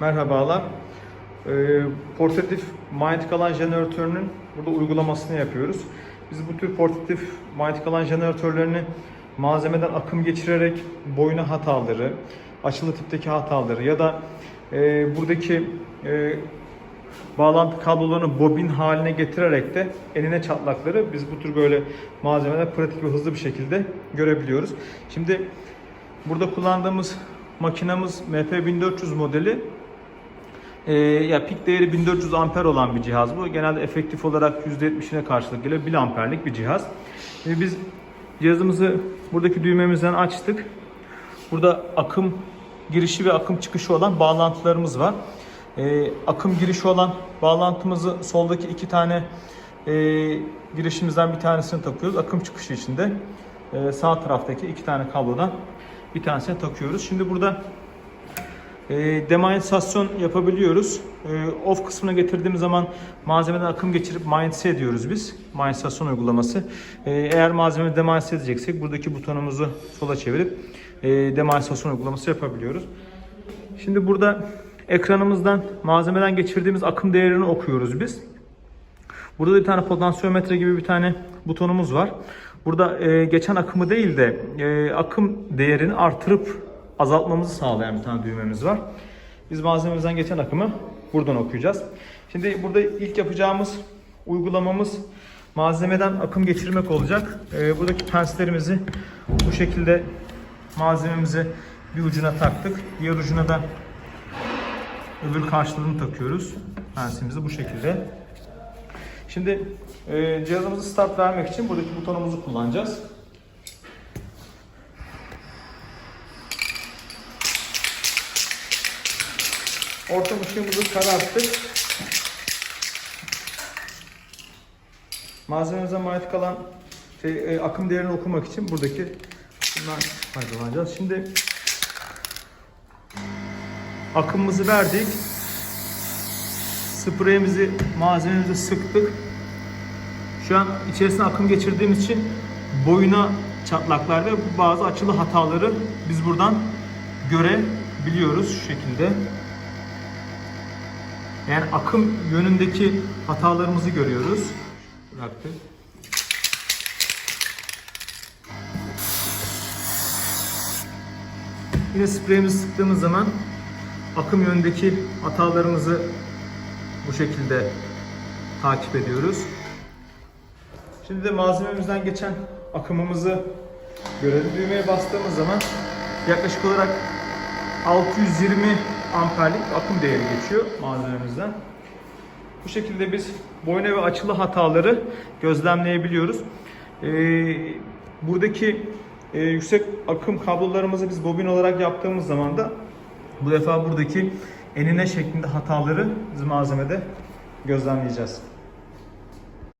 Merhabalar. Ee, portatif manyetik alan jeneratörünün burada uygulamasını yapıyoruz. Biz bu tür portatif manyetik alan jeneratörlerini malzemeden akım geçirerek boyuna hataları, açılı tipteki hataları ya da e, buradaki e, bağlantı kablolarını bobin haline getirerek de enine çatlakları biz bu tür böyle malzemeler pratik ve hızlı bir şekilde görebiliyoruz. Şimdi burada kullandığımız makinamız MP1400 modeli. Ee, ya pik değeri 1400 amper olan bir cihaz bu. Genelde efektif olarak %70'ine karşılık geliyor. 1 amperlik bir cihaz. Ve biz cihazımızı buradaki düğmemizden açtık. Burada akım girişi ve akım çıkışı olan bağlantılarımız var. Ee, akım girişi olan bağlantımızı soldaki iki tane e, girişimizden bir tanesini takıyoruz. Akım çıkışı içinde e, sağ taraftaki iki tane kablodan bir tanesini takıyoruz. Şimdi burada e, demanyetisasyon yapabiliyoruz. E, off kısmına getirdiğimiz zaman malzemeden akım geçirip manyetize ediyoruz biz. Manyetisasyon uygulaması. E, eğer malzeme demanyetize edeceksek buradaki butonumuzu sola çevirip e, demanyetisasyon uygulaması yapabiliyoruz. Şimdi burada ekranımızdan malzemeden geçirdiğimiz akım değerini okuyoruz biz. Burada da bir tane potansiyometre gibi bir tane butonumuz var. Burada e, geçen akımı değil de e, akım değerini artırıp azaltmamızı sağlayan bir tane düğmemiz var. Biz malzememizden geçen akımı buradan okuyacağız. Şimdi burada ilk yapacağımız uygulamamız malzemeden akım geçirmek olacak. E, buradaki penslerimizi bu şekilde malzememizi bir ucuna taktık. Diğer ucuna da öbür karşılığını takıyoruz. Pensimizi bu şekilde. Şimdi e, cihazımızı start vermek için buradaki butonumuzu kullanacağız. Orta ışığımızı kararttık. Malzememize manyetik kalan şey, e, akım değerini okumak için buradaki bundan faydalanacağız. Şimdi akımımızı verdik. Spreyimizi malzememize sıktık. Şu an içerisine akım geçirdiğimiz için boyuna çatlaklar ve bazı açılı hataları biz buradan görebiliyoruz şu şekilde. Yani akım yönündeki hatalarımızı görüyoruz. Bıraktık. Yine spreyimizi sıktığımız zaman akım yönündeki hatalarımızı bu şekilde takip ediyoruz. Şimdi de malzememizden geçen akımımızı görelim. Düğmeye bastığımız zaman yaklaşık olarak 620 amperlik akım değeri geçiyor malzememizden. Bu şekilde biz boyuna ve açılı hataları gözlemleyebiliyoruz. Ee, buradaki e, yüksek akım kablolarımızı biz bobin olarak yaptığımız zaman da bu defa buradaki enine şeklinde hataları biz malzemede gözlemleyeceğiz.